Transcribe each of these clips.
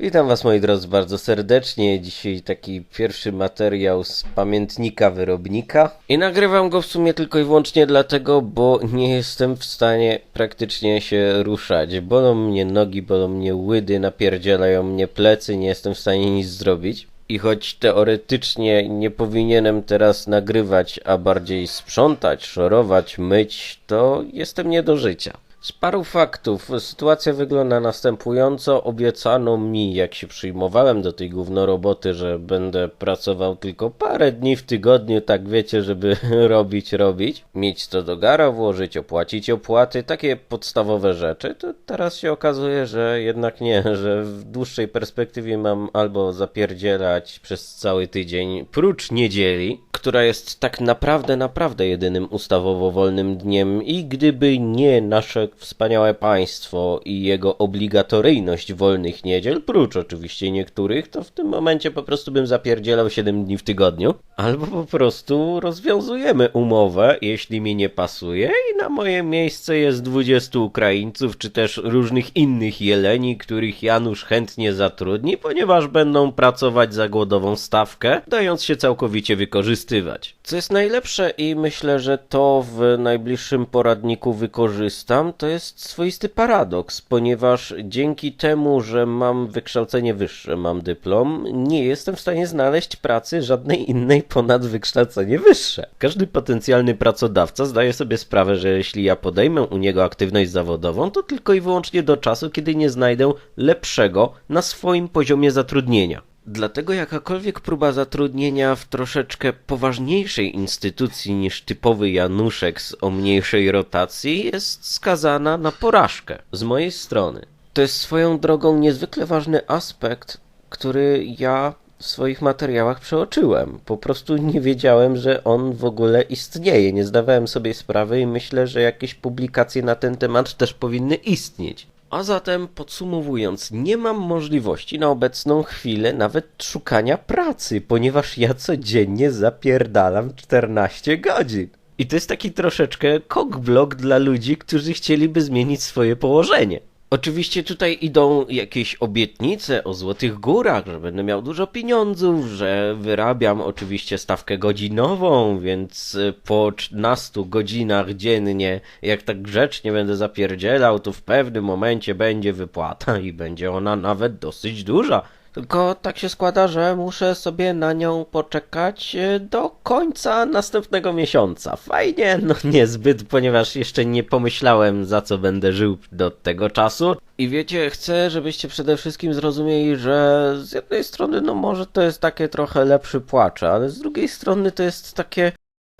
Witam Was moi drodzy bardzo serdecznie. Dzisiaj taki pierwszy materiał z pamiętnika wyrobnika. I nagrywam go w sumie tylko i wyłącznie dlatego, bo nie jestem w stanie praktycznie się ruszać. Bolą mnie nogi, bolą mnie łydy, napierdzielają mnie plecy, nie jestem w stanie nic zrobić. I choć teoretycznie nie powinienem teraz nagrywać, a bardziej sprzątać, szorować, myć, to jestem nie do życia. Z paru faktów. Sytuacja wygląda następująco. Obiecano mi, jak się przyjmowałem do tej roboty, że będę pracował tylko parę dni w tygodniu, tak wiecie, żeby robić, robić. Mieć to do gara włożyć, opłacić opłaty, takie podstawowe rzeczy. To teraz się okazuje, że jednak nie, że w dłuższej perspektywie mam albo zapierdzielać przez cały tydzień, prócz niedzieli, która jest tak naprawdę, naprawdę jedynym ustawowo wolnym dniem i gdyby nie nasze wspaniałe państwo i jego obligatoryjność wolnych niedziel, prócz oczywiście niektórych, to w tym momencie po prostu bym zapierdzielał 7 dni w tygodniu. Albo po prostu rozwiązujemy umowę, jeśli mi nie pasuje i na moje miejsce jest 20 Ukraińców, czy też różnych innych jeleni, których Janusz chętnie zatrudni, ponieważ będą pracować za głodową stawkę, dając się całkowicie wykorzystywać. Co jest najlepsze i myślę, że to w najbliższym poradniku wykorzystam, to jest swoisty paradoks, ponieważ dzięki temu, że mam wykształcenie wyższe, mam dyplom, nie jestem w stanie znaleźć pracy żadnej innej ponad wykształcenie wyższe. Każdy potencjalny pracodawca zdaje sobie sprawę, że jeśli ja podejmę u niego aktywność zawodową, to tylko i wyłącznie do czasu, kiedy nie znajdę lepszego na swoim poziomie zatrudnienia. Dlatego jakakolwiek próba zatrudnienia w troszeczkę poważniejszej instytucji niż typowy Januszek z o mniejszej rotacji jest skazana na porażkę z mojej strony. To jest swoją drogą niezwykle ważny aspekt, który ja w swoich materiałach przeoczyłem. Po prostu nie wiedziałem, że on w ogóle istnieje. Nie zdawałem sobie sprawy i myślę, że jakieś publikacje na ten temat też powinny istnieć. A zatem podsumowując, nie mam możliwości na obecną chwilę nawet szukania pracy, ponieważ ja codziennie zapierdalam 14 godzin. I to jest taki troszeczkę kokblok dla ludzi, którzy chcieliby zmienić swoje położenie. Oczywiście tutaj idą jakieś obietnice o złotych górach, że będę miał dużo pieniądzów, że wyrabiam oczywiście stawkę godzinową, więc po 13 godzinach dziennie, jak tak grzecznie będę zapierdzielał, to w pewnym momencie będzie wypłata i będzie ona nawet dosyć duża. Tylko tak się składa, że muszę sobie na nią poczekać e, do końca następnego miesiąca. Fajnie, no niezbyt, ponieważ jeszcze nie pomyślałem za co będę żył do tego czasu. I wiecie, chcę, żebyście przede wszystkim zrozumieli, że z jednej strony, no może to jest takie trochę lepszy płacz, ale z drugiej strony to jest takie,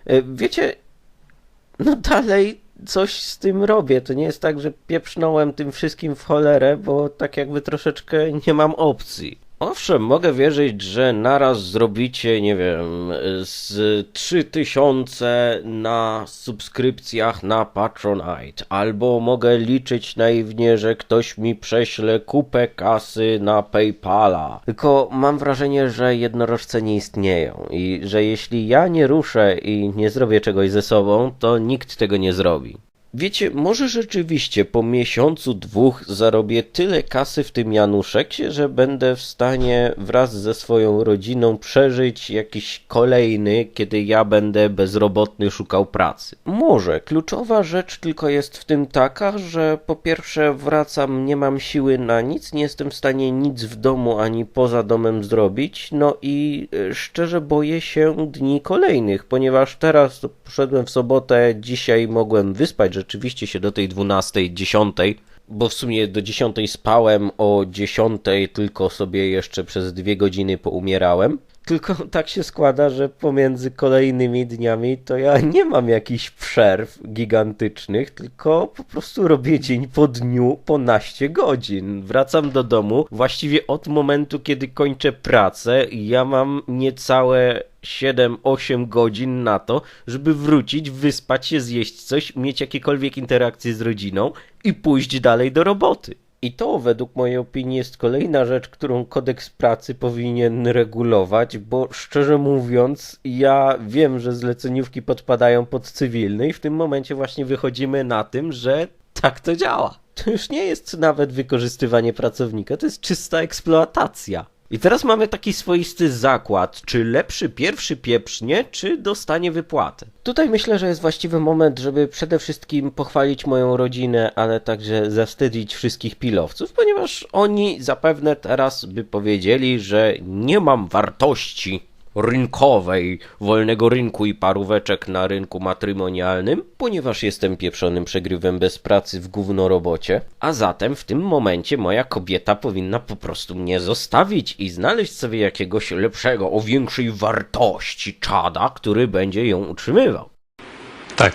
e, wiecie, no dalej coś z tym robię. To nie jest tak, że pieprznąłem tym wszystkim w cholerę, bo tak jakby troszeczkę nie mam opcji. Owszem, mogę wierzyć, że naraz zrobicie, nie wiem, z 3000 na subskrypcjach na Patronite, albo mogę liczyć naiwnie, że ktoś mi prześle kupę kasy na PayPala. Tylko mam wrażenie, że jednorożce nie istnieją i że jeśli ja nie ruszę i nie zrobię czegoś ze sobą, to nikt tego nie zrobi. Wiecie, może rzeczywiście po miesiącu, dwóch zarobię tyle kasy w tym Januszeksie, że będę w stanie wraz ze swoją rodziną przeżyć jakiś kolejny, kiedy ja będę bezrobotny szukał pracy. Może. Kluczowa rzecz tylko jest w tym taka, że po pierwsze wracam, nie mam siły na nic, nie jestem w stanie nic w domu ani poza domem zrobić, no i e, szczerze boję się dni kolejnych, ponieważ teraz poszedłem w sobotę, dzisiaj mogłem wyspać, że rzeczywiście się do tej 12, 10, bo w sumie do 10 spałem, o 10 tylko sobie jeszcze przez dwie godziny poumierałem. Tylko tak się składa, że pomiędzy kolejnymi dniami to ja nie mam jakichś przerw gigantycznych, tylko po prostu robię dzień po dniu po naście godzin. Wracam do domu właściwie od momentu, kiedy kończę pracę ja mam niecałe 7-8 godzin na to, żeby wrócić, wyspać się, zjeść coś, mieć jakiekolwiek interakcje z rodziną i pójść dalej do roboty. I to według mojej opinii jest kolejna rzecz, którą kodeks pracy powinien regulować, bo szczerze mówiąc, ja wiem, że zleceniówki podpadają pod cywilny i w tym momencie właśnie wychodzimy na tym, że Tak to działa. To już nie jest nawet wykorzystywanie pracownika, to jest czysta eksploatacja. I teraz mamy taki swoisty zakład, czy lepszy pierwszy pieprznie, czy dostanie wypłatę. Tutaj myślę, że jest właściwy moment, żeby przede wszystkim pochwalić moją rodzinę, ale także zawstydzić wszystkich pilowców, ponieważ oni zapewne teraz by powiedzieli, że nie mam wartości rynkowej, wolnego rynku i paróweczek na rynku matrymonialnym, ponieważ jestem pieprzonym przegrywem bez pracy w gównorobocie, a zatem w tym momencie moja kobieta powinna po prostu mnie zostawić i znaleźć sobie jakiegoś lepszego, o większej wartości czada, który będzie ją utrzymywał. Tak.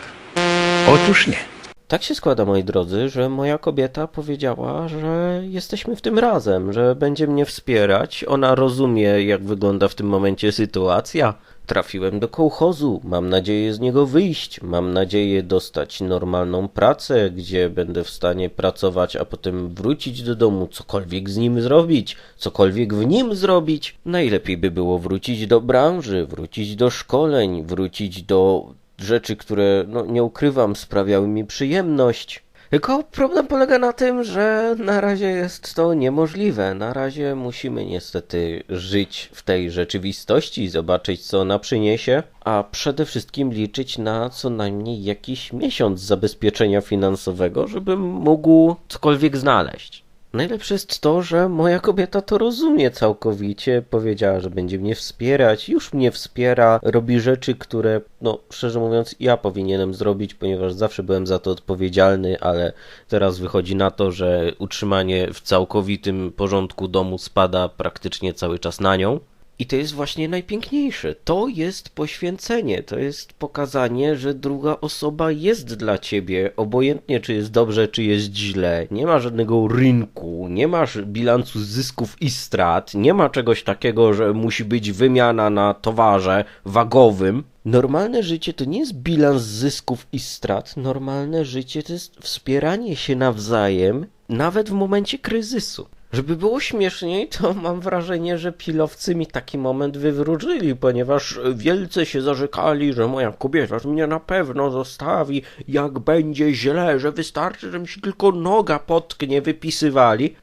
Otóż nie. Tak się składa, moi drodzy, że moja kobieta powiedziała, że jesteśmy w tym razem, że będzie mnie wspierać. Ona rozumie, jak wygląda w tym momencie sytuacja. Trafiłem do kołchozu, mam nadzieję z niego wyjść, mam nadzieję dostać normalną pracę, gdzie będę w stanie pracować, a potem wrócić do domu, cokolwiek z nim zrobić, cokolwiek w nim zrobić. Najlepiej by było wrócić do branży, wrócić do szkoleń, wrócić do rzeczy, które, no nie ukrywam, sprawiały mi przyjemność. Tylko problem polega na tym, że na razie jest to niemożliwe. Na razie musimy niestety żyć w tej rzeczywistości, zobaczyć co ona przyniesie, a przede wszystkim liczyć na co najmniej jakiś miesiąc zabezpieczenia finansowego, żebym mógł cokolwiek znaleźć. Najlepsze jest to, że moja kobieta to rozumie całkowicie. Powiedziała, że będzie mnie wspierać, już mnie wspiera, robi rzeczy, które, no szczerze mówiąc, ja powinienem zrobić, ponieważ zawsze byłem za to odpowiedzialny, ale teraz wychodzi na to, że utrzymanie w całkowitym porządku domu spada praktycznie cały czas na nią. I to jest właśnie najpiękniejsze. To jest poświęcenie, to jest pokazanie, że druga osoba jest dla ciebie, obojętnie czy jest dobrze, czy jest źle. Nie ma żadnego rynku, nie masz bilansu zysków i strat, nie ma czegoś takiego, że musi być wymiana na towarze wagowym. Normalne życie to nie jest bilans zysków i strat. Normalne życie to jest wspieranie się nawzajem, nawet w momencie kryzysu. Żeby było śmieszniej, to mam wrażenie, że pilowcy mi taki moment wywróżyli, ponieważ wielce się zarzekali, że moja kobieta mnie na pewno zostawi, jak będzie źle, że wystarczy, że mi się tylko noga potknie, wypisywali.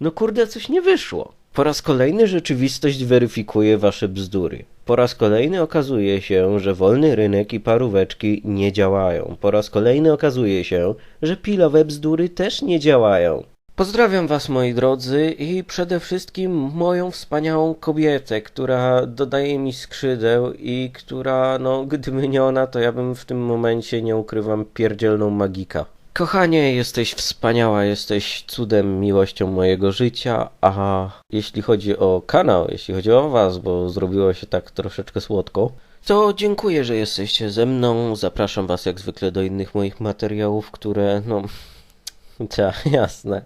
No kurde, coś nie wyszło. Po raz kolejny rzeczywistość weryfikuje wasze bzdury. Po raz kolejny okazuje się, że wolny rynek i paróweczki nie działają. Po raz kolejny okazuje się, że pilowe bzdury też nie działają. Pozdrawiam Was, moi drodzy, i przede wszystkim moją wspaniałą kobietę, która dodaje mi skrzydeł i która, no, gdyby nie ona, to ja bym w tym momencie, nie ukrywam, pierdzielną magika. Kochanie, jesteś wspaniała, jesteś cudem, miłością mojego życia, a jeśli chodzi o kanał, jeśli chodzi o Was, bo zrobiło się tak troszeczkę słodko, to dziękuję, że jesteście ze mną. Zapraszam Was jak zwykle do innych moich materiałów, które, no, tak, jasne.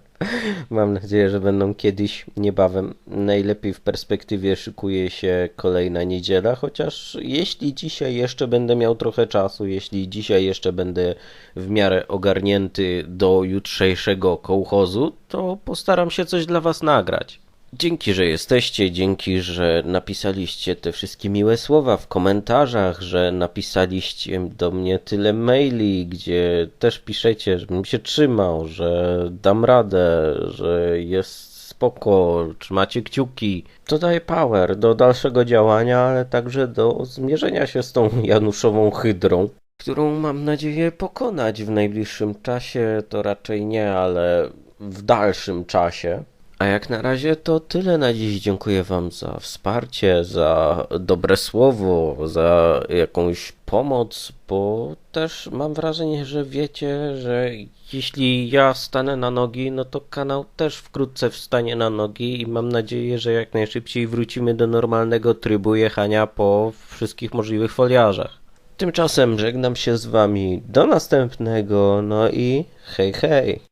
Mam nadzieję, że będą kiedyś, niebawem. Najlepiej w perspektywie szykuje się kolejna niedziela, chociaż jeśli dzisiaj jeszcze będę miał trochę czasu, jeśli dzisiaj jeszcze będę w miarę ogarnięty do jutrzejszego kołchozu, to postaram się coś dla Was nagrać. Dzięki, że jesteście, dzięki, że napisaliście te wszystkie miłe słowa w komentarzach, że napisaliście do mnie tyle maili, gdzie też piszecie, żebym się trzymał, że dam radę, że jest spoko, trzymacie kciuki. To daje power do dalszego działania, ale także do zmierzenia się z tą Januszową hydrą, którą mam nadzieję pokonać w najbliższym czasie. To raczej nie, ale w dalszym czasie. A jak na razie to tyle na dziś. Dziękuję Wam za wsparcie, za dobre słowo, za jakąś pomoc, bo też mam wrażenie, że wiecie, że jeśli ja stanę na nogi, no to kanał też wkrótce wstanie na nogi i mam nadzieję, że jak najszybciej wrócimy do normalnego trybu jechania po wszystkich możliwych foliarzach. Tymczasem żegnam się z Wami do następnego, no i hej hej.